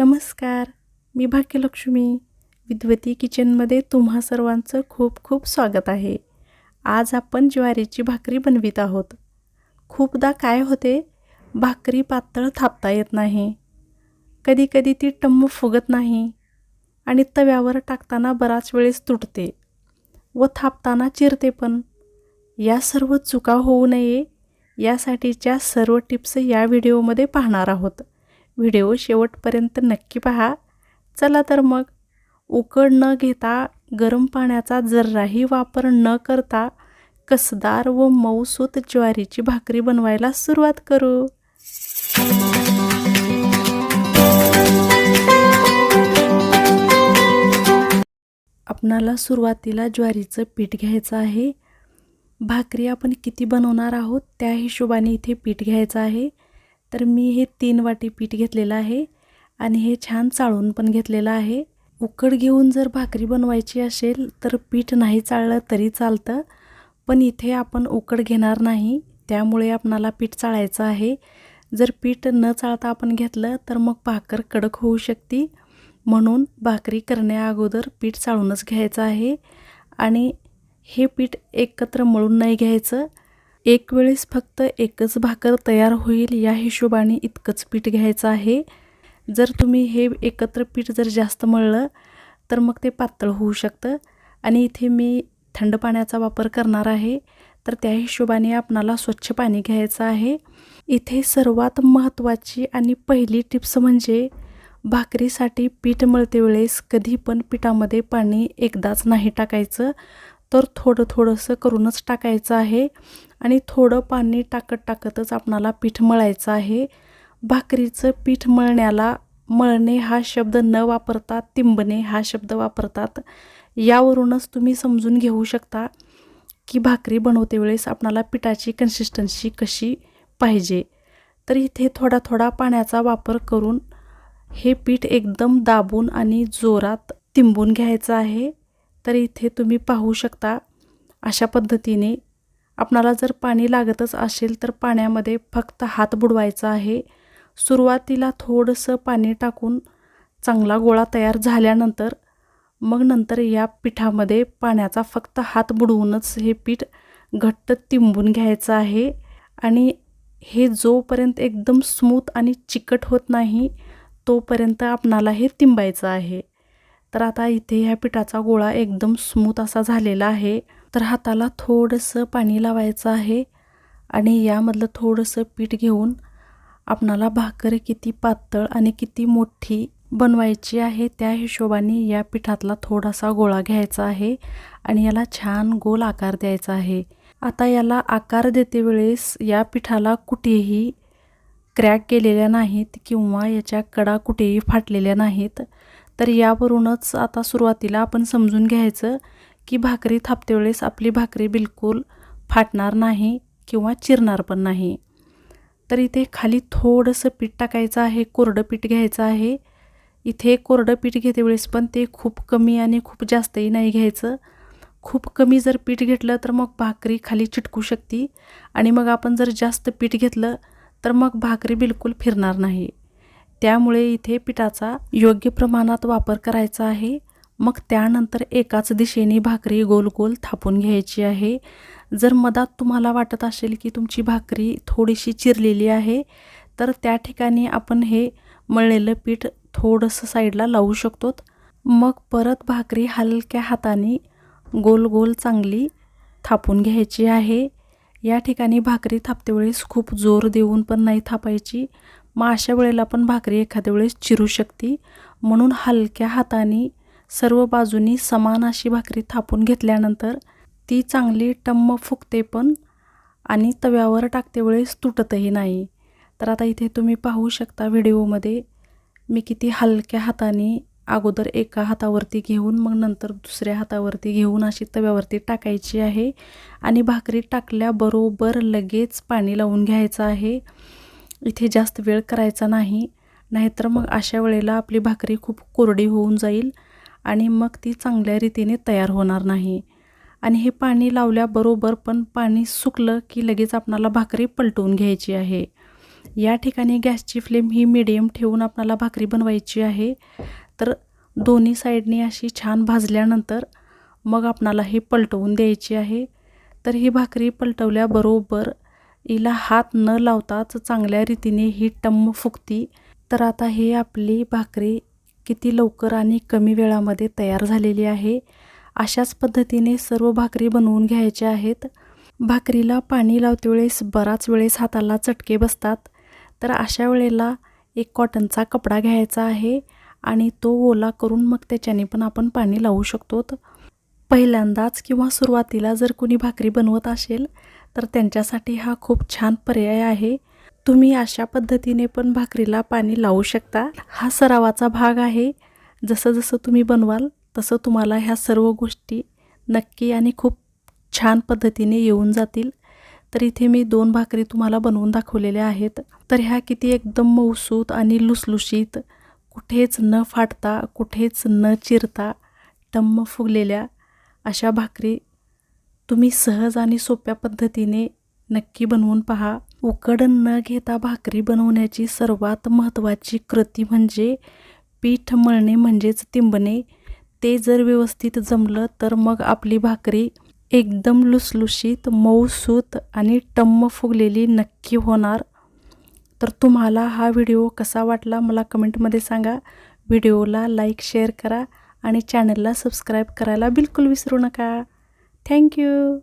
नमस्कार मी भाग्यलक्ष्मी. विद्वती किचनमध्ये तुम्हा सर्वांचं खूप खूप स्वागत आहे. आज आपण ज्वारीची भाकरी बनवित आहोत. खूपदा काय होते? भाकरी पातळ थापता येत नाही. कधीकधी ती टम्म फुगत नाही आणि तव्यावर टाकताना बराच वेळेस तुटते व थापताना चिरते पण. या सर्व चुका होऊ नये यासाठीच्या सर्व टिप्स या व्हिडिओमध्ये पाहणार आहोत. व्हिडिओ शेवटपर्यंत नक्की पहा. चला तर मग उकड न घेता गरम पाण्याचा जराही वापर न करता कसदार व मऊसूत ज्वारीची भाकरी बनवायला सुरुवात करू. आपणाला सुरुवातीला ज्वारीचं पीठ घ्यायचं आहे. भाकरी आपण किती बनवणार आहोत त्या हिशोबाने इथे पीठ घ्यायचं आहे. तर मी हे तीन वाटी पीठ घेतलेलं आहे आणि हे छान चाळून पण घेतलेलं आहे. उकड घेऊन जर भाकरी बनवायची असेल तर पीठ नाही चाळलं तरी चालतं पण इथे आपण उकड घेणार नाही त्यामुळे आपणाला पीठ चाळायचं आहे. जर पीठ न चाळता आपण घेतलं तर मग भाकर कडक होऊ शकते. म्हणून भाकरी करण्या अगोदर पीठ चाळूनच घ्यायचं आहे आणि हे पीठ एकत्र मळून नाही घ्यायचं. एक वेळेस फक्त एकच भाकर तयार होईल या हिशोबाने इतकंच पीठ घ्यायचं आहे. जर तुम्ही हे एकत्र पीठ जर जास्त मळलं तर मग ते पातळ होऊ शकतं. आणि इथे मी थंड पाण्याचा वापर करणार आहे तर त्या हिशोबाने आपणाला स्वच्छ पाणी घ्यायचं आहे. इथे सर्वात महत्त्वाची आणि पहिली टिप्स म्हणजे भाकरीसाठी पीठ मळते वेळेस कधी पण पिठामध्ये पाणी एकदाच नाही टाकायचं. तर थोडं थोडंसं करूनच टाकायचं आहे आणि थोडं पाणी टाकत टाकतच आपणाला पीठ मळायचं आहे. भाकरीचं पीठ मळण्याला मळणे हा शब्द न वापरता तिंबणे हा शब्द वापरतात. यावरूनच तुम्ही समजून घेऊ शकता की भाकरी बनवते वेळेस आपणाला पिठाची कन्सिस्टन्सी कशी पाहिजे. तर इथे थोडा थोडा पाण्याचा वापर करून हे पीठ एकदम दाबून आणि जोरात तिंबून घ्यायचं आहे. तर इथे तुम्ही पाहू शकता अशा पद्धतीने आपणाला जर पाणी लागतच असेल तर पाण्यामध्ये फक्त हात बुडवायचा आहे. सुरुवातीला थोडंसं पाणी टाकून चांगला गोळा तयार झाल्यानंतर मग नंतर या पिठामध्ये पाण्याचा फक्त हात बुडवूनच हे पीठ घट्ट तिंबून घ्यायचं आहे. आणि हे जोपर्यंत एकदम स्मूथ आणि चिकट होत नाही तोपर्यंत आपणाला हे तिंबायचं आहे. तर आता इथे ह्या पिठाचा गोळा एकदम स्मूथ असा झालेला आहे. तर हाताला थोडंसं पाणी लावायचं आहे आणि यामधलं थोडंसं पीठ घेऊन आपणाला भाकर किती पातळ आणि किती मोठी बनवायची आहे त्या हिशोबाने या पिठातला थोडासा गोळा घ्यायचा आहे आणि याला छान गोल आकार द्यायचा आहे. आता याला आकार देते वेळेस या पिठाला कुठेही क्रॅक केलेल्या नाहीत किंवा याच्या कडा कुठेही फाटलेल्या नाहीत. तर यावरूनच आता सुरुवातीला आपण समजून घ्यायचं की भाकरी थापते वेळेस आपली भाकरी बिलकुल फाटणार नाही किंवा चिरणार पण नाही. तर इथे खाली थोडंसं पीठ टाकायचं आहे कोरडं पीठ घ्यायचं आहे. इथे कोरडं पीठ घेते वेळेस पण ते खूप कमी आणि खूप जास्तही नाही घ्यायचं. खूप कमी जर पीठ घेतलं तर मग भाकरी खाली चिटकू शकते आणि मग आपण जर जास्त पीठ घेतलं तर मग भाकरी बिलकुल फिरणार नाही. त्यामुळे इथे पिठाचा योग्य प्रमाणात वापर करायचा आहे. मग त्यानंतर एकाच दिशेने भाकरी गोल गोल थापून घ्यायची आहे. जर मधात तुम्हाला वाटत असेल की तुमची भाकरी थोडीशी चिरलेली आहे तर त्या ठिकाणी आपण हे मळलेलं पीठ थोडंसं साईडला लावू शकतो. मग परत भाकरी हलक्या हाताने गोल गोल चांगली थापून घ्यायची आहे. या ठिकाणी भाकरी थापतेवेळेस खूप जोर देऊन पण नाही थापायची. मग अशा वेळेला पण भाकरी एखाद्या वेळेस चिरू शकते. म्हणून हलक्या हाताने सर्व बाजूनी समान अशी भाकरी थापून घेतल्यानंतर ती चांगली टम्म फुगते पण आणि तव्यावर टाकते वेळेस तुटतही नाही. तर आता इथे तुम्ही पाहू शकता व्हिडिओमध्ये मी किती हलक्या हाताने अगोदर एका हातावरती घेऊन मग नंतर दुसऱ्या हातावरती घेऊन अशी तव्यावरती टाकायची आहे. आणि भाकरी टाकल्याबरोबर लगेच पाणी लावून घ्यायचं आहे. इथे जास्त वेळ करायचा नाही. नाहीतर मग अशा वेळेला आपली भाकरी खूप कोरडी होऊन जाईल आणि मग ती चांगल्या रीतीने तयार होणार नाही. आणि हे पाणी लावल्याबरोबर पण पाणी सुकलं की लगेच आपणाला भाकरी पलटवून घ्यायची आहे. या ठिकाणी गॅसची फ्लेम ही मिडियम ठेवून आपणाला भाकरी बनवायची आहे. तर दोन्ही साईडनी अशी छान भाजल्यानंतर मग आपणाला हे पलटवून द्यायची आहे. तर ही भाकरी पलटवल्याबरोबर हिला हात न लावताच चांगल्या रीतीने ही टम्म फुगती. तर आता हे आपली भाकरी किती लवकर आणि कमी वेळामध्ये तयार झालेली आहे अशाच पद्धतीने सर्व भाकरी बनवून घ्यायच्या आहेत. भाकरीला पाणी लावते वेळेस बराच वेळेस हाताला चटके बसतात. तर अशा वेळेला एक कॉटनचा कपडा घ्यायचा आहे आणि तो ओला करून मग त्याच्याने पण आपण पाणी लावू शकतो पहिल्यांदाच किंवा सुरुवातीला जर कुणी भाकरी बनवत असेल तर त्यांच्यासाठी हा खूप छान पर्याय आहे. तुम्ही अशा पद्धतीने पण भाकरीला पाणी लावू शकता. हा सरावाचा भाग आहे. जसं जसं तुम्ही बनवाल तसं तुम्हाला ह्या सर्व गोष्टी नक्की आणि खूप छान पद्धतीने येऊन जातील. तर इथे मी दोन भाकरी तुम्हाला बनवून दाखवलेल्या आहेत. तर ह्या किती एकदम मऊसूत आणि लुसलुशीत कुठेच न फाटता कुठेच न चिरता टम्म फुगलेल्या अशा भाकरी तुम्ही सहज आणि सोप्या पद्धतीने नक्की बनवून पहा. उकड न घेता भाकरी बनवण्याची सर्वात महत्त्वाची कृती म्हणजे पीठ मळणे म्हणजेच तिंबणे. ते जर व्यवस्थित जमलं तर मग आपली भाकरी एकदम लुसलुशीत मऊसूत आणि टम्म फुगलेली नक्की होणार. तर तुम्हाला हा व्हिडिओ कसा वाटला मला कमेंटमध्ये सांगा. व्हिडिओला लाईक शेअर करा. आणि चॅनलला सबस्क्राईब करायला बिलकुल विसरू नका. थँक्यू